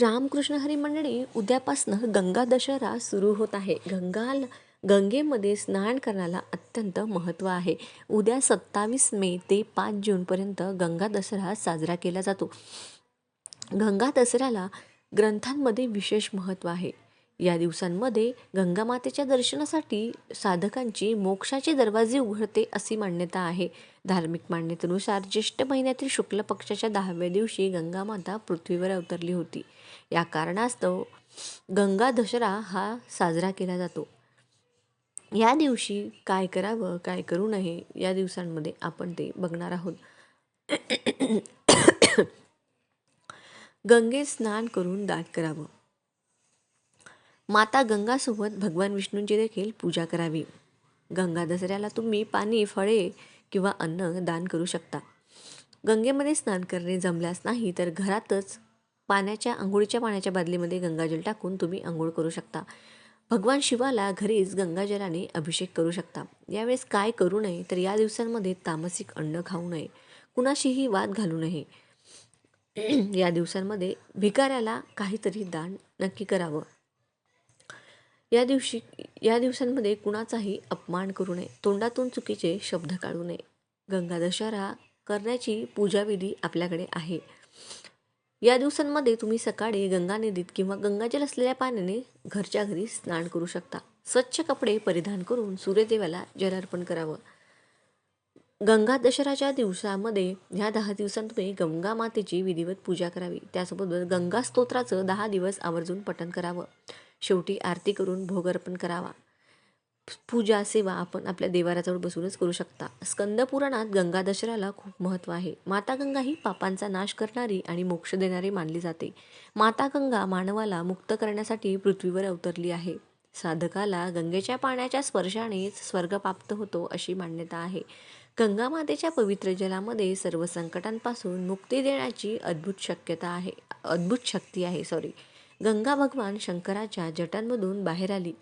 रामकृष्ण हरी मंडळी उद्यापासनं गंगा दशहरा सुरू होत आहे. गंगा गंगेमध्ये स्नान करण्याला अत्यंत महत्त्व आहे. उद्या सत्तावीस मे ते पाच जूनपर्यंत गंगा दसरा साजरा केला जातो. गंगा दसऱ्याला ग्रंथांमध्ये विशेष महत्त्व आहे. या दिवसांमध्ये गंगामातेच्या दर्शनासाठी साधकांची मोक्षाचे दरवाजे उघडते अशी मान्यता आहे. धार्मिक मान्यतेनुसार ज्येष्ठ महिन्यातील शुक्ल पक्षाच्या दहाव्या दिवशी गंगामाता पृथ्वीवर अवतरली होती. या कारणास्तव गंगा दसरा हा साजरा केला जातो. या दिवशी काय करावं काय करू नये या दिवसांमध्ये आपण ते बघणार आहोत. गंगेत स्नान करून दाट करावं. माता गंगासोबत भगवान विष्णूंची देखील पूजा करावी. गंगा दसऱ्याला तुम्ही पाणी फळे किंवा अन्न दान करू शकता. गंगेमध्ये स्नान करणे जमल्यास नाही तर घरातच पाण्याच्या आंघोळीच्या पाण्याच्या बादलीमध्ये गंगाजल टाकून तुम्ही आंघोळ करू शकता. भगवान शिवाला घरीच गंगाजलाने अभिषेक करू शकता. यावेळेस काय करू नये तर या दिवसांमध्ये तामसिक अन्न खाऊ नये. कुणाशीही वाद घालू नये. या दिवसांमध्ये भिकाऱ्याला काहीतरी दान नक्की करावं. या दिवशी या दिवसांमध्ये कुणाचाही अपमान करू नये. तोंडातून चुकीचे शब्द काढू नये. गंगा दशहरा करण्याची पूजाविधी आपल्याकडे आहे. या दिवसांमध्ये तुम्ही सकाळी गंगा नदीत किंवा गंगाजल असलेल्या पाण्याने घरच्या घरी स्नान करू शकता. स्वच्छ कपडे परिधान करून सूर्यदेवाला जल अर्पण करावं. गंगा दशहराच्या दिवसामध्ये ह्या दहा दिवसांत तुम्ही गंगा मातेची विधिवत पूजा करावी. त्यासोबत गंगा स्तोत्राचं दहा दिवस आवर्जून पठण करावं. शेवटी आरती करून भोग अर्पण करावा. पूजा सेवा आपण आपल्या देवाराजवळ बसूनच करू शकता. स्कंद पुराणात गंगा दशऱ्याला खूप महत्त्व आहे. माता गंगा ही पापांचा नाश करणारी आणि मोक्ष देणारी मानली जाते. माता गंगा मानवाला मुक्त करण्यासाठी पृथ्वीवर अवतरली आहे. साधकाला गंगेच्या पाण्याच्या स्पर्शानेच स्वर्ग प्राप्त होतो अशी मान्यता आहे. गंगा मातेच्या पवित्र जलामध्ये सर्व संकटांपासून मुक्ती देण्याची अद्भुत शक्यता आहे. अद्भुत शक्ती आहे सॉरी गंगा भगवान शंकराच्या जटांमधून बाहेर आली.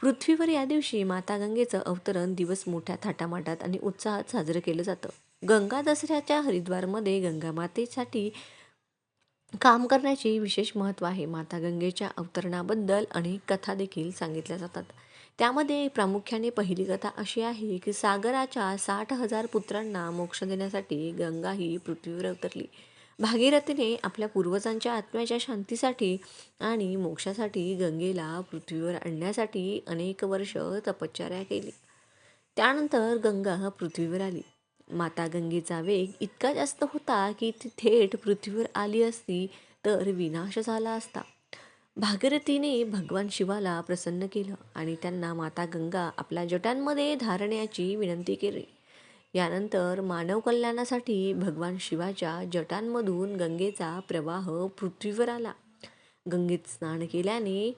पृथ्वीवर या दिवशी माता गंगेचं अवतरण दिवस मोठ्या थाटामाटात आणि उत्साहात साजरं केलं जातं. गंगा दसऱ्याच्या हरिद्वारमध्ये गंगा मातेसाठी काम करण्याचे विशेष महत्त्व आहे. माता गंगेच्या अवतरणाबद्दल अनेक कथा देखील सांगितल्या जातात. त्यामध्ये प्रामुख्याने पहिली कथा अशी आहे की सागराच्या साठ हजार पुत्रांना मोक्ष देण्यासाठी गंगा ही पृथ्वीवर अवतरली. भागीरथीने आपल्या पूर्वजांच्या आत्म्याच्या शांतीसाठी आणि मोक्षासाठी गंगेला पृथ्वीवर आणण्यासाठी अनेक वर्ष तपश्चर्या केली. त्यानंतर गंगा पृथ्वीवर आली. माता गंगेचा वेग इतका जास्त होता की ती थेट पृथ्वीवर आली असती तर विनाश झाला असता. भागीरथीने भगवान शिवाला प्रसन्न केलं आणि त्यांना माता गंगा आपल्या जटांमध्ये धारण्याची विनंती केली. यानंतर मानव कल्याणासाठी भगवान शिवाच्या जटांमधून गंगेचा प्रवाह पृथ्वीवर आला. गंगेत स्नान केल्याने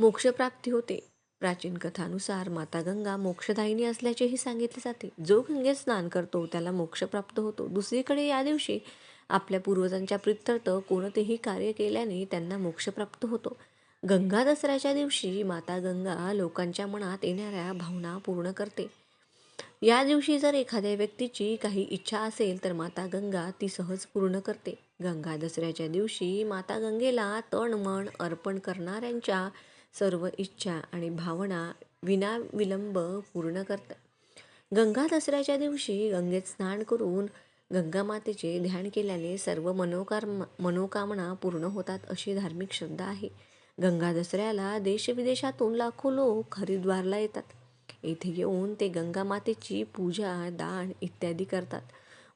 मोक्षप्राप्ती होते. प्राचीन कथानुसार माता गंगा मोक्षदायिनी असल्याचेही सांगितले जाते. जो गंगेत स्नान करतो त्याला मोक्ष प्राप्त होतो. दुसरीकडे या दिवशी आपल्या पूर्वजांच्या प्रित्यर्थ कोणतेही कार्य केल्याने त्यांना मोक्ष प्राप्त होतो. गंगा दसऱ्याच्या दिवशी माता गंगा लोकांच्या मनात येणाऱ्या भावना पूर्ण करते. या दिवशी जर एखाद्या व्यक्तीची काही इच्छा असेल तर माता गंगा ती सहज पूर्ण करते. गंगा दसऱ्याच्या दिवशी माता गंगेला तण मन अर्पण करणाऱ्यांच्या सर्व इच्छा आणि भावना विनाविलंब पूर्ण करतात. गंगा दसऱ्याच्या दिवशी गंगेत स्नान करून गंगा मातेचे ध्यान केल्याने सर्व मनोकार मनोकामना पूर्ण होतात अशी धार्मिक श्रद्धा आहे. गंगा दसऱ्याला देशविदेशातून लाखो लोक हरिद्वारला येतात. येथे येऊन ते गंगा मातेची पूजा दान इत्यादी करतात.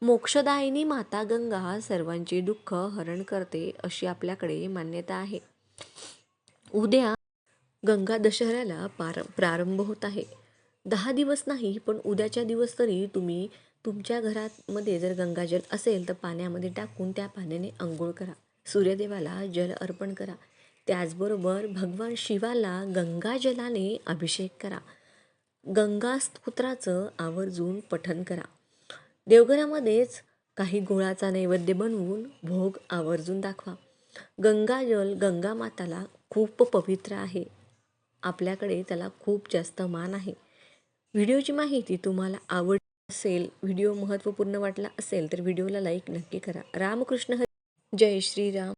मोक्षदायिनी माता गंगा सर्वांचे दुःख हरण करते अशी आपल्याकडे मान्यता आहे. उद्या गंगा दशहऱ्याला पार प्रारंभ होत आहे. दहा दिवस नाही पण उद्याच्या दिवस तरी तुम्ही तुमच्या घरामध्ये जर गंगाजल असेल तर पाण्यामध्ये टाकून त्या पाण्याने अंघोळ करा. सूर्यदेवाला जल अर्पण करा. त्याचबरोबर भगवान शिवाला गंगाजलाने अभिषेक करा. गंगास्तोत्राचं आवर्जून पठन करा. देवघरामध्येच काही गुळाचा नैवेद्य बनवून भोग आवर्जून दाखवा. गंगाजल गंगा माताला खूप पवित्र आहे. आपल्याकडे त्याला खूप जास्त मान आहे. व्हिडिओची माहिती तुम्हाला आवड असेल व्हिडिओ महत्त्वपूर्ण वाटला असेल तर व्हिडिओला लाईक नक्की करा. रामकृष्ण हरी जय श्रीराम.